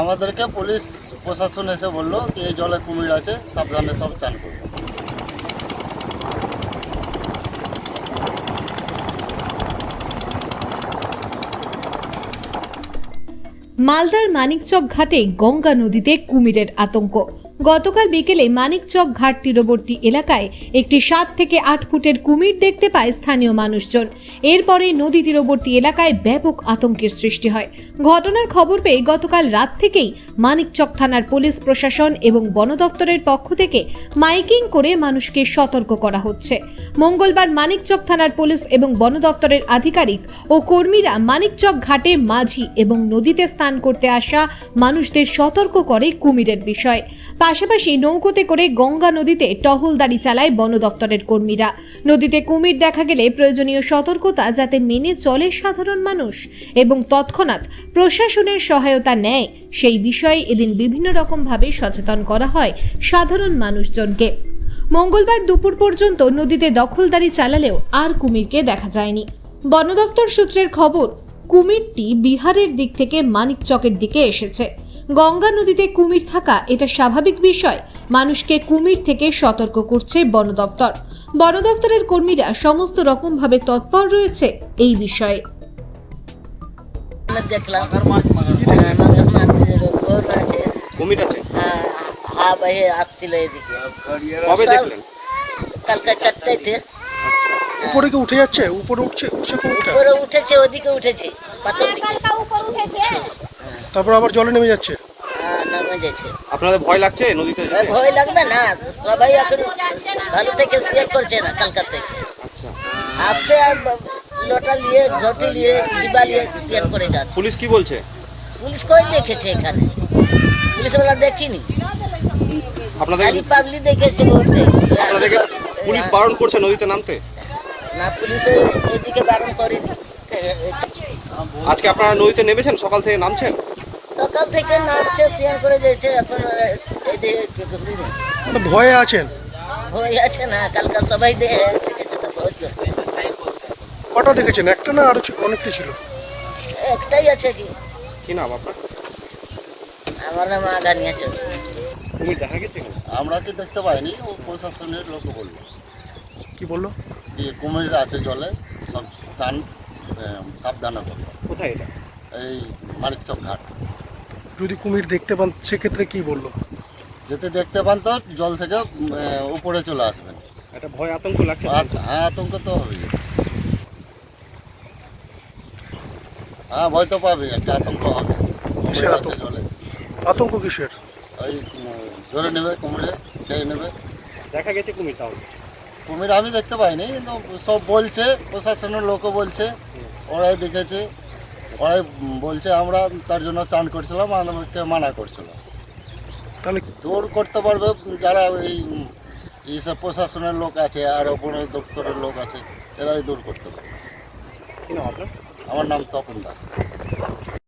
আমাদেরকে পুলিশ প্রশাসন এসে বলল কি এই জলে কুমির আছে, সাবধানে সব চান করবে মালদার মানিকচক ঘাটে গঙ্গা নদীতে কুমিরের আতঙ্ক। গতকাল বিকেলে মানিকচক ঘাট তীরবর্তী এলাকায় একটি সাত থেকে আট ফুটের কুমির দেখতে পায় স্থানীয় মানুষজন। এরপরে নদী তীরবর্তী এলাকায় ব্যাপক আতঙ্কের সৃষ্টি হয়। ঘটনার খবর পেয়ে গতকাল রাত থেকেই মানিকচক থানার পুলিশ প্রশাসন এবং বন দফতরের পক্ষ থেকে মাইকিং করে মানুষকে সতর্ক করা হচ্ছে। মঙ্গলবার মানিকচক থানার পুলিশ এবং বন দফতরের আধিকারিক ও কর্মীরা মানিকচক ঘাটে মাঝি এবং নদীতে স্নান করতে আসা মানুষদের সতর্ক করে কুমিরের বিষয়। পাশাপাশি নৌকোতে করে গঙ্গা নদীতে টহলদারি চালায় বন দফতরের কর্মীরা। নদীতে কুমির দেখা গেলে প্রয়োজনীয় সতর্কতা যাতে মেনে চলে সাধারণ মানুষ এবং তৎক্ষণাৎ প্রশাসনের সহায়তা নেয়, সেই বিষয়ে এদিন বিভিন্ন রকমভাবে সচেতন করা হয় সাধারণ মানুষজনকে। মঙ্গলবার দুপুর পর্যন্ত নদীতে দখলদারি চালালেও আর কুমিরকে দেখা যায়নি। বন দফতর সূত্রের খবর, কুমিরটি বিহারের দিক থেকে মানিকচকের দিকে এসেছে। গঙ্গা নদীতে কুমির থাকা এটা স্বাভাবিক বিষয়। মানুষকে কুমির থেকে সতর্ক করছে বন দফতর বন দফতরের কর্মীরা সমস্ত রকমভাবে তৎপর রয়েছে এই বিষয়ে। দেখলাম হ্যাঁ, কুমির আছে? হ্যাঁ হা আসছিল এদিকে। কবে দেখলেন? কালকে চারটাইতে উপরে কি উঠে যাচ্ছে? উপরে উঠছে? উঠছে উপরে উঠেছে ওদিকে উঠেছে পাথর দিকে। তারপর আবার জলে নেমে যাচ্ছে। হ্যাঁ নামে যাচ্ছে আপনাদের ভয় লাগছে নদীতে যেতে? ভয় লাগবে না। সবাই এখন ভালো থেকে শেয়ার করছে না কালকার থেকে। আচ্ছা। আসছে আর লোটা নিয়ে ঘটি নিয়ে ডিবা নিয়ে শেয়ার করে যাচ্ছে। পুলিশ কি বলছে? পুলিশ কই দেখেছে এখানে? পুলিশওয়ালা দেখিনি। আপনাদের খালি পাবলিক দেখেছে ভোটে আপনাদেরকে পুলিশ বারণ করছে নদীতে নামতে? না পুলিশ এদিকে বারণ করেনি। আজকে আপনারা নদীতে নেমেছেন? সকাল থেকে নামছেন? সকাল থেকে নামছে শেয়ার করে যাচ্ছে এখন মানে ভয়ে আছেন? ভয় আছে না কালকা সবাই দেখে তো কটা দেখেছেন? একটা না আরও অনেকটা ছিল? একটাই আছে কি? কি নাম আপনার? আমার নাম আগানিয়া চলছে কুমির দেখা গেছে আমরা কি দেখতে পাইনি ও প্রশাসনের লোক বলল। কি বলল? যে কুমির আছে জলে সব স্থান সাবধানে করবে কোথায় এটা? এই মানিকচক ঘাট। যদি কুমির দেখতে পান সেক্ষেত্রে কি বলল? যেতে দেখতে পান তো জল থেকে উপরে চলে আসবেন। একটা ভয় আতঙ্ক লাগছে আর- হ্যাঁ আতঙ্ক তো হবে হ্যাঁ ভয় তো পাবে একটা আতঙ্ক হবে। কিসের আতঙ্ক? জলে। আতঙ্ক কিসের? ওই ধরে নেবে কুমিরে খেয়ে নেবে। দেখা গেছে কুমির তাহলে। কুমির আমি দেখতে পাইনি কিন্তু সব বলছে প্রশাসনের লোকও বলছে ওরাই দেখেছে। ওরাই বলছে আমরা তার জন্য চান করছিলাম আমাকে মানা করছিল। তাহলে দূর করতে পারবে যারা এই এইসব প্রশাসনের লোক আছে আর ওপরে দপ্তরের লোক আছে এরাই দূর করতে পারবে। কি আমার নাম তপন দাস।